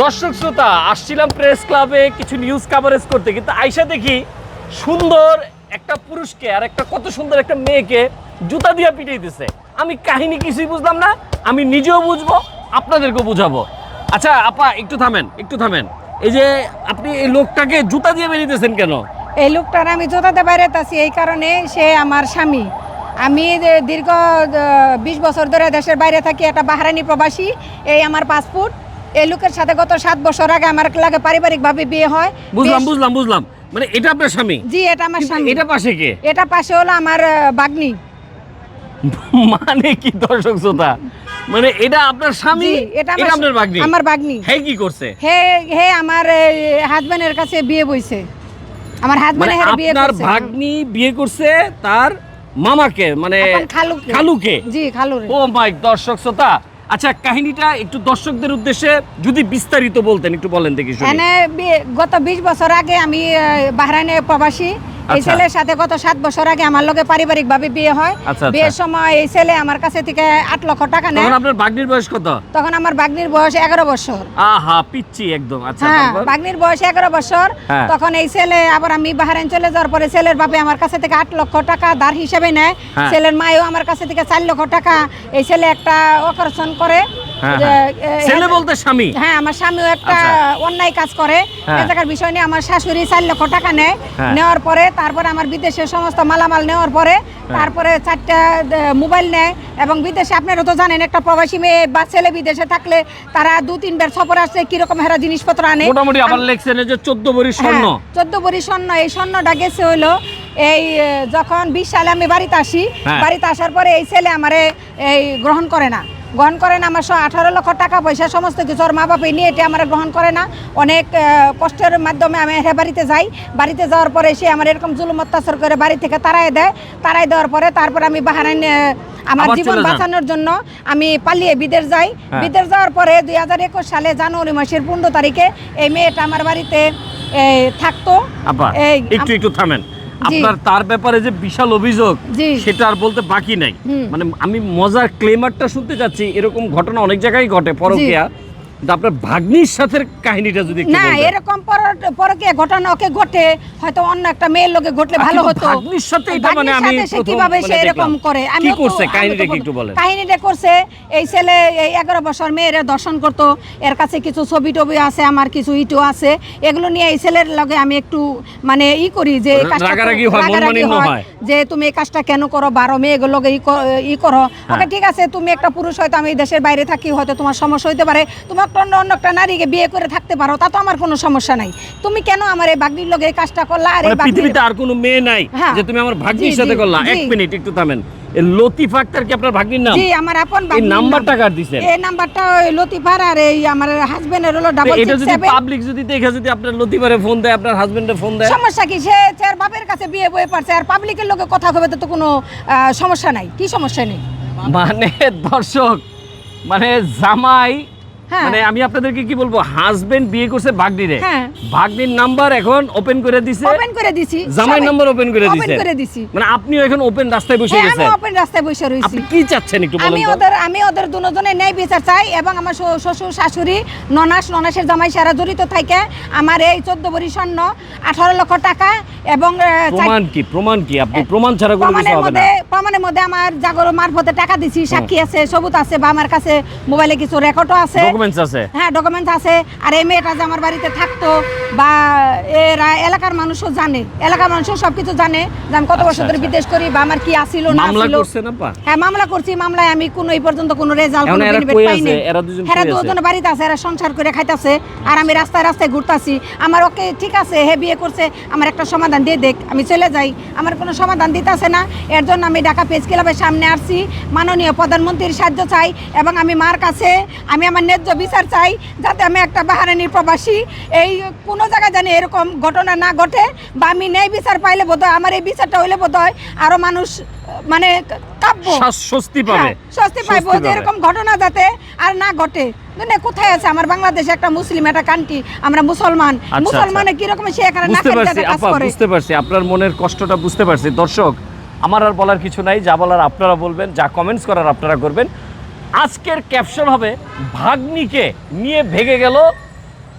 দর্শক শ্রোতা, আসছিলাম প্রেস ক্লাবে কিছু নিউজ কাভারেজ করতে, কিন্তু আইসা দেখি সুন্দর একটা পুরুষকে আর একটা কত সুন্দর একটা মেয়েকে জুতা দিয়ে পিটাইতেছে আমি কাহিনী কিছুই বুঝলাম না, আমি নিজেও বুঝব, আপনাদেরকেও বুঝাবো। আচ্ছা আপা, একটু থামেন একটু থামেন। এই যে আপনি এই লোকটাকে জুতা দিয়ে বেরিয়ে বেরিয়েছেন কেন? এই লোকটার আমি জোতাতে বাইরে আছি এই কারণে সে আমার স্বামী। আমি দীর্ঘ বিশ বছর ধরে দেশের বাইরে থাকি, একটা বাহারানি প্রবাসী, এই আমার পাসপোর্ট এই লোকের সাথে গত সাত বছর আগে আমার লাগে পারিবারিকভাবে বিয়ে হয়। বুঝলাম বুঝলাম বুঝলাম। মানে এটা আপনার স্বামী? জি এটা আমার স্বামী। এটা পাশে কে? এটা পাশে হলো আমার বাগ্নি। মানে কি দর্শক শ্রোতা? মানে এটা আপনার স্বামী? এটা আপনার বাগনি? আমার বাগ্নি। হ্যাঁ কি করছে? হে হে আমার হাজবেন্ডের কাছে বিয়ে বইছে। আমার মানে হাজবেন্ড হেরে বিয়ে আপনার করছে। ভাগ্নি বিয়ে করছে তার মামাকে মানে খালুকে। খালুকে? জি খালুরে। ও মাই দর্শক শ্রোতা আচ্ছা কাহিনীটা একটু দর্শকদের উদ্দেশ্যে যদি বিস্তারিত বলতেন, একটু বলেন দেখি গত বিশ বছর আগে আমি বাহরাইনে প্রবাসী। এই আচ্ছা। ছেলের সাথে গত সাত বছর আগে আমার লগে পারিবারিক ভাবে বিয়ে হয় আচ্ছা, আচ্ছা। বিয়ের সময় এই ছেলে আমার কাছে থেকে আট লক্ষ টাকা নেয় তখন আপনার বয়স কত তখন আমার বাগ্নির বয়স এগারো বছর আহা পিচ্ছি একদম আচ্ছা হ্যাঁ? বাগ্নির বয়স এগারো বছর হ্যাঁ। তখন এই ছেলে আবার আমি চলে যাওয়ার পরে ছেলের বাপে আমার কাছে থেকে আট লক্ষ টাকা ধার হিসেবে নেয় হ্যাঁ। ছেলের মায়ও আমার কাছে থেকে চার লক্ষ টাকা এই ছেলে একটা অপারেশন করে ছেলে বলতে স্বামী হ্যাঁ আমার স্বামীও একটা। অন্যায় কাজ করে। এ জায়গার বিষয় নিয়ে আমার শাশুড়ি চার লক্ষ টাকা নেয়। নেওয়ার পরে তারপরে আমার বিদেশে সমস্ত মালামাল নেওয়ার পরে তারপরে চারটা মোবাইল নেয় এবং বিদেশে আপনারা তো জানেন একটা প্রবাসী মেয়ে বা ছেলে বিদেশে থাকলে তারা দু তিনবার সফর আসছে কীরকম হেরা জিনিসপত্র আনে। মোটামুটি আবার লেখছেন যে চোদ্দ ভরি স্বর্ণ। চোদ্দ বড়ি স্বর্ণ। এই স্বর্ণটা গেছে হলো এই যখন বিশ সালে আমি বাড়িতে আসি হ্যাঁ। বাড়িতে আসার পরে এই ছেলে আমারে এই গ্রহণ করে না। গ্রহণ করে না আমার আঠারো লক্ষ টাকা পয়সা সমস্ত কিছু ওর মা বাপে নিয়ে এটা আমার গ্রহণ করে না। অনেক কষ্টের মাধ্যমে আমি এর বাড়িতে যাই। বাড়িতে যাওয়ার পরে সে আমার এরকম জুলুম অত্যাচার করে বাড়ি থেকে তাড়াই দেয়। তাড়াই দেওয়ার পরে তারপর আমি বাহারাইন আমার জীবন বাঁচানোর জন্য আমি পালিয়ে বিদেশ যাই। হ্যাঁ। বিদেশ যাওয়ার পরে দুই হাজার একুশ সালে জানুয়ারি মাসের পনেরো তারিখে এই মেয়েটা আমার বাড়িতে থাকতো। একটু একটু থামেন। আপনার তার ব্যাপারে যে বিশাল অভিযোগ সেটা আর বলতে বাকি নাই। মানে আমি মজার ক্লেমারটা শুনতে চাচ্ছি এরকম ঘটনা অনেক জায়গায় ঘটে পরকিয়া। আপনার ভাগ্নির সাথে কাহিনীটা যদি না এরকম পরকে ঘটনা ওকে ঘটে হয়তো অন্য একটা মেয়ের লোকে ঘটলে ভালো হতো ভাগ্নির সাথে এটা মানে আমি কীভাবে মানে সে এরকম। করে কি করছে? কাহিনীটা কি একটু বলেন। কাহিনীটা করছে এই ছেলে এই এগারো বছর মেয়ের দর্শন করতো এর কাছে কিছু ছবি টবি আছে আমার কিছু ইটো আছে এগুলো নিয়ে এই ছেলের লগে আমি একটু মানে ই করি যে এই কাজটা রাগারাগি হয়, হয়। যে তুমি এই কাজটা কেন করো বারো মেয়েগুলো লগে ই করো হ্যাঁ। ওকে ঠিক আছে তুমি একটা পুরুষ হয়তো আমি দেশের বাইরে থাকি হয়তো তোমার সমস্যা হতে পারে তুমি একটা অন্য অন্য একটা নারীকে বিয়ে করে থাকতে পারো তা তো আমার কোনো সমস্যা নাই। তুমি কেন আমার এই বাগনির লগে এই কাজটা করলা আর এই মানে পৃথিবীতে আর কোনো মেয়ে নাই হ্যাঁ। যে তুমি আমার ভাগ্নির জি, সাথে জি, করলা। জি। এক মিনিট একটু থামেন। এই লতিফ আক্তার কি আপনার ভাগ্নির নাম? জি আমার আপন এই নাম্বারটা নাম। কার দিছেন? এই নাম্বারটা ওই লতিফার আর এই আমার হাজবেন্ডের হলো তো ডাবল এটা সিক্স যদি সেভেন পাবলিক যদি দেখে যদি আপনার লতিফারে ফোন দেয় আপনার হাজবেন্ডে ফোন দেয়। সমস্যা কি? সে তার বাপের কাছে বিয়ে বয়ে পারছে আর পাবলিকের লোকে কথা কবে তো কোনো আহ, সমস্যা নাই। কি সমস্যা নেই? মানে দর্শক মানে জামাই। মানে আমি আপনাদেরকে কি বলব হাজবেন্ড বিয়ে করছে ভাগ্নিরে হ্যাঁ। ভাগ্নির নাম্বার এখন ওপেন করে দিছে। ওপেন করে দিছি। জামাই নাম্বার ওপেন করে ওপেন করে দিছি। মানে আপনিও এখন ওপেন রাস্তায় বসে হ্যাঁ, আমি ওপেন রাস্তায় বসে রয়েছি আপনি কি চাচ্ছেন একটু বলেন আমি ওদের আমি ওদের দুজনের ন্যায় বিচার চাই এবং আমার শ্বশুর- শাশুড়ি ননাস ননাসের জামাই সারা জড়িত থাকে। আমার এই চোদ্দ বড়ি স্বর্ণ আঠারো লক্ষ টাকা এবং প্রমাণ কি? প্রমাণ কি? আপনি প্রমাণ ছাড়া কোনো কিছু হবে না। প্রমাণের মধ্যে আমার জাগর মারফতে টাকা দিছি সাক্ষী আছে সবুত আছে বা আমার কাছে মোবাইলে কিছু রেকর্ডও আছে। ডকুমেন্টস আছে। হ্যাঁ ডকুমেন্টস আছে। আর এই মেয়েটা যে আমার বাড়িতে থাকতো বা এরা এলাকার মানুষও জানে এলাকার মানুষও সব কিছু জানে যে আমি কত আচ্ছা, বছর ধরে আচ্ছা। বিদেশ করি বা আমার কি আসিল না মামলা আসিল হ্যাঁ মামলা করছি মামলায় আমি কোনো এই পর্যন্ত কোনো রেজাল্ট কোনো বেনিফিট কই পাই নাই। এরা দুজন এরা দুজন বাড়িতে আছে এরা সংসার করে খাইতাছে আর আমি রাস্তায় রাস্তায় ঘুরতাছি। আমার ওকে ঠিক আছে হে বিয়ে করছে আমার একটা সমাধান দিয়ে দেখ আমি চলে যাই। আমার কোনো সমাধান দিতেছে না। এর জন্য আমি ঢাকা পেজ ক্লাবের সামনে আসছি। মাননীয় প্রধানমন্ত্রীর সাহায্য চাই এবং আমি মার কাছে আমি আমার ন্যায্য বিচার চাই যাতে আমি একটা বাহারানি প্রবাসী এই কোনো জায়গায় জানি এরকম ঘটনা না ঘটে বা আমি ন্যায় বিচার পাইলে বোধ হয় আমার এই বিচারটা হইলে বোধ হয় আরও মানুষ মানে কাব্য স্বস্তি পাবে। হ্যাঁ, স্বস্তি পাইবো যে এরকম ঘটনা যাতে আর না ঘটে। মানে কোথায় আছে? আমার বাংলাদেশে একটা মুসলিম একটা কান্ট্রি আমরা মুসলমান। আচ্ছা, মুসলমানে কীরকম সে এখানে না বুঝতে পারছি কাজ করে? বুঝতে পারছি। আপনার মনের কষ্টটা বুঝতে পারছি। দর্শক আমার আর বলার কিছু নাই। যা বলার আপনারা বলবেন যা কমেন্টস করার আপনারা করবেন। আজকের ক্যাপশন হবে ভাগ্নিকে নিয়ে ভেগে গেল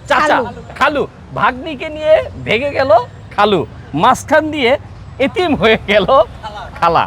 চাচা খালু। ভাগ্নিকে নিয়ে ভেঙে গেল খালু। মাঝখান দিয়ে এতিম হয়ে গেল খালা।